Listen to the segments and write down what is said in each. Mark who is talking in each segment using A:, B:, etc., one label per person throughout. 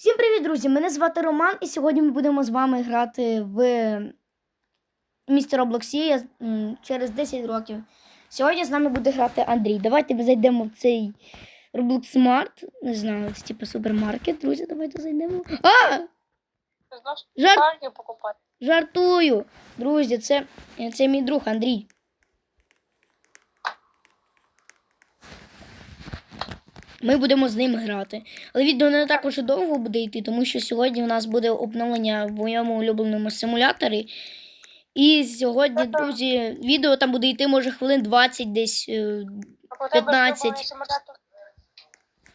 A: Всім привіт, друзі! Мене звати Роман, і сьогодні ми будемо з вами грати в місті Роблоксі через 10 років. Сьогодні з нами буде грати Андрій. Давайте ми зайдемо в цей Roblox Smart. Не знаю, це типу супермаркет. Друзі, давайте зайдемо. А! Жар... Жартую! Друзі, це, це мій друг Андрій. Ми будемо з ним грати. Але відео не так уже довго буде йти, тому що сьогодні у нас буде обновлення в моєму улюбленому симуляторі. І сьогодні, друзі, відео там буде йти, може, хвилин 20 десь. е,
B: Так, у тебе
A: 15.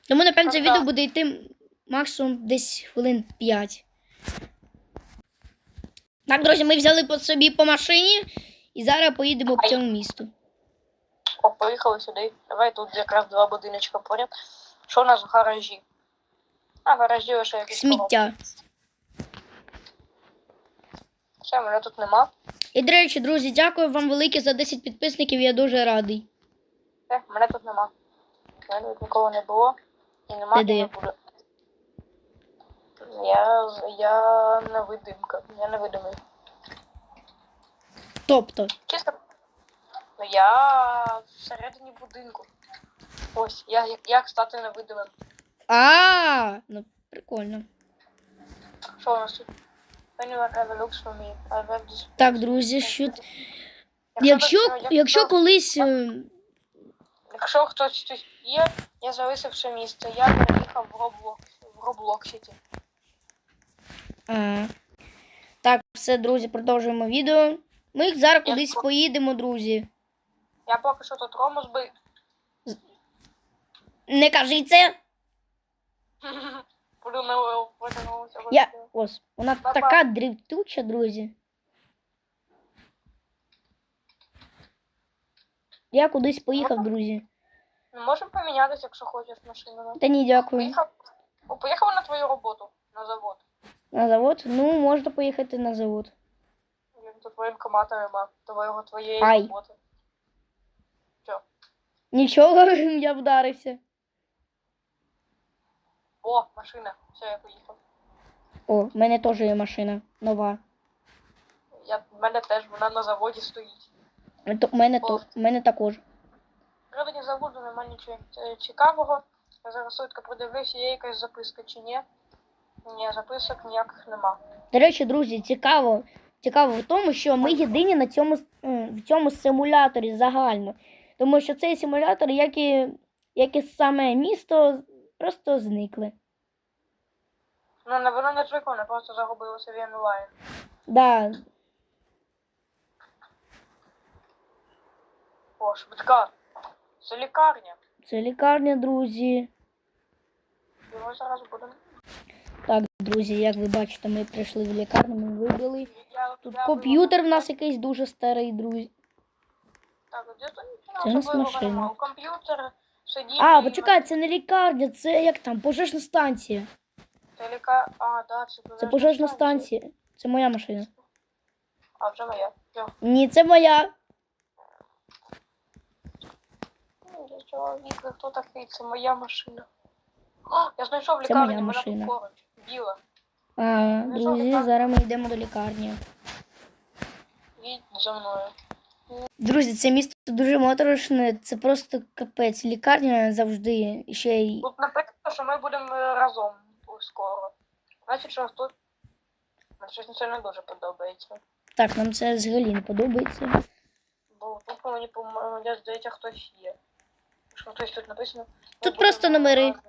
A: Тому, напевно, це відео буде йти максимум десь хвилин 5. Так, друзі, ми взяли по собі по машині і зараз поїдемо по цьому місту.
B: О, поїхали сюди. Давай тут якраз два будиночка поряд. Що у нас в гаражі? А, в гаражі лише якісь.
A: Сміття.
B: Все, мене тут нема.
A: І, до речі, друзі, дякую вам велике за 10 підписників. Я дуже радий.
B: Все, мене тут нема. Мене тут нікого не було. І нема,
A: Де
B: і не буде. Я, я невидимка. Я невидимий.
A: Тобто,
B: Чисто. Ну, я всередині будинку. Ось, я, як, як стати невидимим.
A: а, ну прикольно.
B: Що у нас тут?
A: Так, друзі, що якщо, якщо колись. е,
B: Якщо хтось тут є, я залишив це місце. Я переїхав в Роблок в Роблоксіті.
A: А, так, все, друзі, продовжуємо відео. Ми зараз кудись поїдемо, друзі.
B: Я поки що тут Рому збив.
A: Не кажи це.
B: Буду на потягнувся.
A: Я. Ось, вона
B: Па-па.
A: така дрифтуча, друзі. Я кудись поїхав, друзі.
B: Ми можемо помінятися, якщо хочеш машину.
A: Та ні, дякую.
B: Поїхав. Поїхав на твою роботу, на завод.
A: На завод? Ну, можна поїхати на завод.
B: Тут воєнкомата нема, твоєї
A: Ай.
B: роботи.
A: Нічого, я вдарився.
B: О, машина. Все, я поїхав.
A: О, в мене теж є машина нова.
B: Я, в мене теж вона на заводі стоїть.
A: То- В мене, то, в мене також.
B: Всередині заводу немає нічого е, цікавого. Я зараз швидко подивлюся, є якась записка чи ні. Ні, записок ніяких нема.
A: До речі, друзі, цікаво. Цікаво в тому, що ми єдині на цьому, в цьому симуляторі загально. Тому що цей симулятор, як і, як і саме місто, просто зникли.
B: Ну, не воно не звикло, просто загубилося в онлайн.
A: Да,
B: О, швидка. Це лікарня.
A: це лікарня, друзі.
B: Його зараз будемо.
A: Так, друзі, як ви бачите, ми прийшли в лікарню, ми вибили.
B: Я-
A: Тут
B: я
A: комп'ютер в нас якийсь дуже старий, друзі.
B: Так, де нічого
A: Це у нас машина.
B: Комп'ютер сидіть.
A: А, почекай, це не лікарня, це як там, пожежна станція.
B: Це ліка... А, да, це
A: Це пожежна станція. Це моя машина.
B: А, вже моя. Все.
A: Ні, це моя.
B: Ну, Я чоловік, хто такий? Це моя машина. О, я знайшов лікарню,
A: моя
B: вона
A: машина.
B: тут поруч. Біла.
A: А, друзі, зараз ми йдемо до лікарні.
B: Їдь за мною.
A: Друзі, це місто дуже моторошне, це просто капець. Лікарня завжди ще й.
B: Тут написано, що ми будемо е, разом скоро. Значить, що тут. Щось це не дуже подобається.
A: Так, нам це взагалі не подобається.
B: Бо тут мені по-моєму, здається, хтось є. Що хтось тут написано. ми
A: Тут просто номери.
B: разом.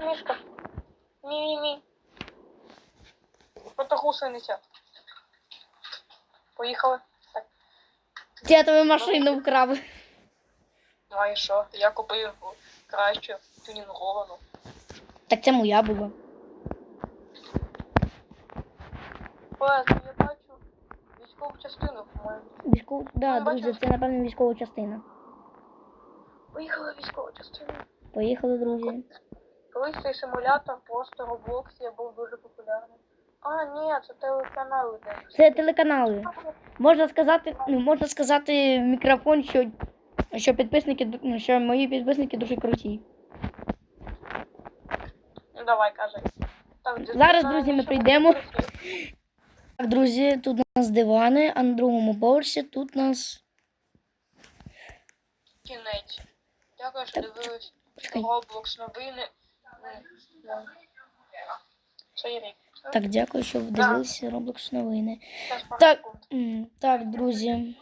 B: Мішка. Мі-мі-мі. Ото гусениця. Поїхали. Так.
A: Я твою машину вкрав.
B: Ну а і що? Я купив кращу тюнінговану.
A: Так це моя була.
B: Ось, я бачу військову частину, по-моєму.
A: Військов... Да,
B: Ну,
A: друзі,
B: бачиш?
A: це напевно військова частина.
B: Поїхала військова частина.
A: Поїхали, друзі.
B: Колись цей симулятор просто Роблоксі був дуже популярний. А, ні, це телеканал іде.
A: Це телеканали. Можна сказати, ну, можна сказати в мікрофон, що що підписники, ну, що мої підписники дуже круті.
B: Ну давай, кажи. Так,
A: Зараз, друзі, ми прийдемо. Так, друзі, тут у нас дивани, а на другому поверсі тут у нас.
B: Кінець. Дякую, що дивились. Roblox новини. Да. Рік.
A: Так, дякую, що ви дивилися Roblox новини. Так. Так, друзі.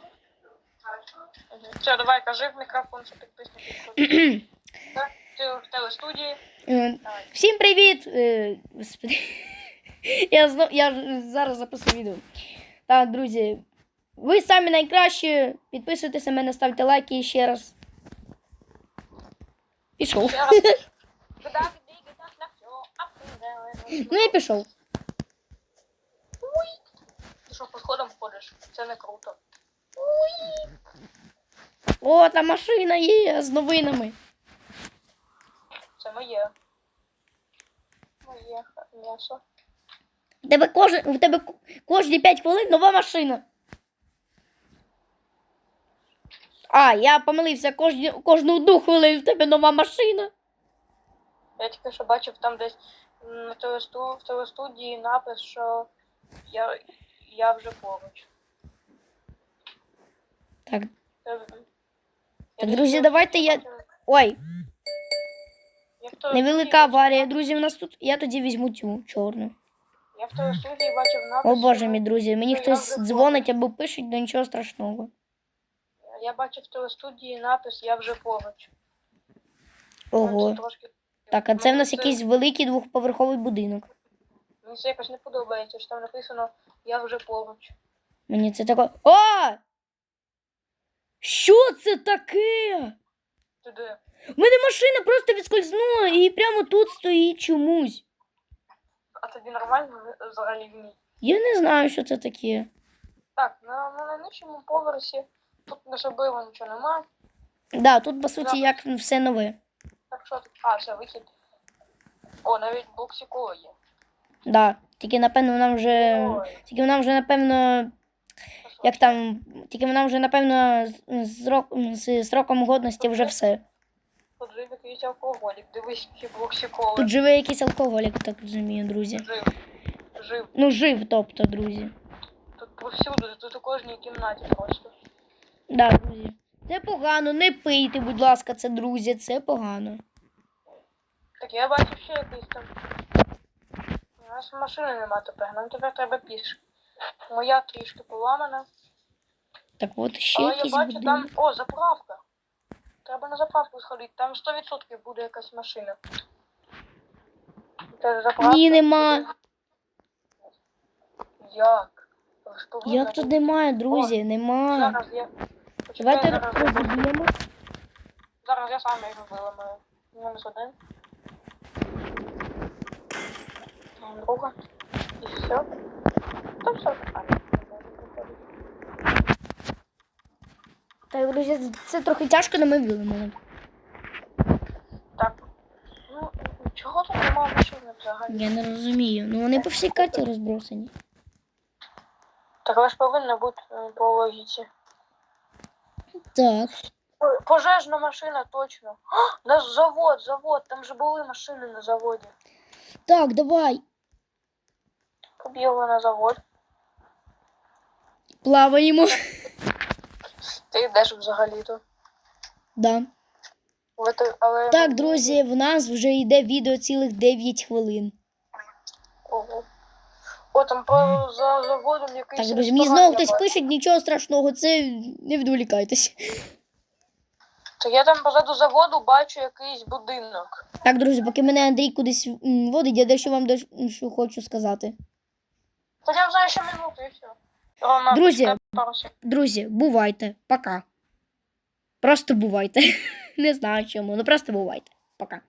B: Все, давай, кажи в мікрофон, що підписники. В телестудії.
A: Е, Всім привіт! Е. Я, знов, я зараз записую відео. Так, друзі. Ви самі найкращі. Підписуйтесь на мене, ставте лайки ще раз. Пішов.
B: Ще раз. Определенно.
A: Ну і пішов.
B: Ти що, по сходам ходиш? Це не круто.
A: О, там машина є з новинами.
B: Це моє. Моє м'ясо.
A: У тебе, кожен, у тебе кожні 5 хвилин нова машина. А, я помилився, кожні, кожну одну хвилину в тебе нова машина.
B: Я тільки що бачив там десь на телестудії напис, що я, я вже поруч.
A: Так, Так, друзі, давайте я- ой, невелика аварія, друзі, у нас тут. Я тоді візьму цю чорну.
B: Я в телестудії бачив напис.
A: О боже мій друзі, мені
B: Ну,
A: хтось дзвонить або пише, до нічого страшного.
B: Я бачив в телестудії напис Я вже поруч.
A: Ого.
B: Трошки...
A: Так, а це в нас якийсь великий двохповерховий будинок.
B: Мені це якось не подобається, що там написано Я вже поруч.
A: Мені це таке. О! Що це таке?
B: Ти де?
A: У мене машина просто відскользнула і прямо тут стоїть чомусь.
B: А тобі нормально взагалі в ній?
A: Я не знаю, що це таке.
B: Так, на, на найнижчому поверсі тут особливо нічого немає.
A: Да, тут по суті як все нове.
B: Так що. А, це вихід. О, навіть боксіко є.
A: Да. Тільки напевно вона вже. Тільки вона вже напевно. Як там. Тільки вона вже напевно з, рок, з сроком годності вже все.
B: Тут жив якийсь алкоголік. Дивись, які боксіколи.
A: Тут живе якийсь алкоголік, так розумію, друзі.
B: Жив. Жив.
A: Ну, жив, тобто, друзі.
B: Тут повсюди, тут у кожній кімнаті просто.
A: Да, друзі. Це погано, не пийте, будь ласка, це друзі, це погано.
B: Так я бачив ще якийсь там. У нас машини нема тепер, нам тепер треба пішки. Моя трішки поламана.
A: Так от ще
B: Але я
A: якийсь
B: бачу там. О, заправка. Треба на заправку сходити. Там 100% буде якась машина. Це заправка.
A: Ні, нема.
B: Як? Ви ж повинні
A: Як тут немає, друзі? Нема.
B: Зараз я. Почекай,
A: Давайте
B: зараз, я
A: розіб'ємо.
B: зараз я сам їх виламаю. Мінус один. Друга. І все. Та все нормально.
A: Так, друзі, це трохи тяжко, але ми вилимали.
B: Так. Ну, чого тут немає машини взагалі?
A: Я не розумію. Ну вони по всій карті розбросані.
B: Так ви ж повинні бути е, по логіці.
A: Так.
B: Пожежна машина, точно. А, на завод, завод, там же були машини на заводі.
A: Так, давай.
B: Побігли на завод.
A: Плаваємо.
B: Ти йдеш взагалі-то.
A: Да.
B: Але але...
A: Так, друзі, в нас вже йде відео цілих 9 хвилин.
B: Ого. О, там по за заводом якийсь.
A: Так, друзі, мені знову хтось пише, нічого страшного, це не відволікайтесь.
B: Так я там позаду заводу бачу якийсь будинок.
A: Так, друзі, поки мене Андрій кудись водить, я дещо вам дещо хочу сказати.
B: Так я знаю, що минути і все. Рома,
A: Друзі.
B: пару секунд.
A: Друзі, бувайте. Пока. Просто бувайте. Не знаю чому, ну просто бувайте. Пока.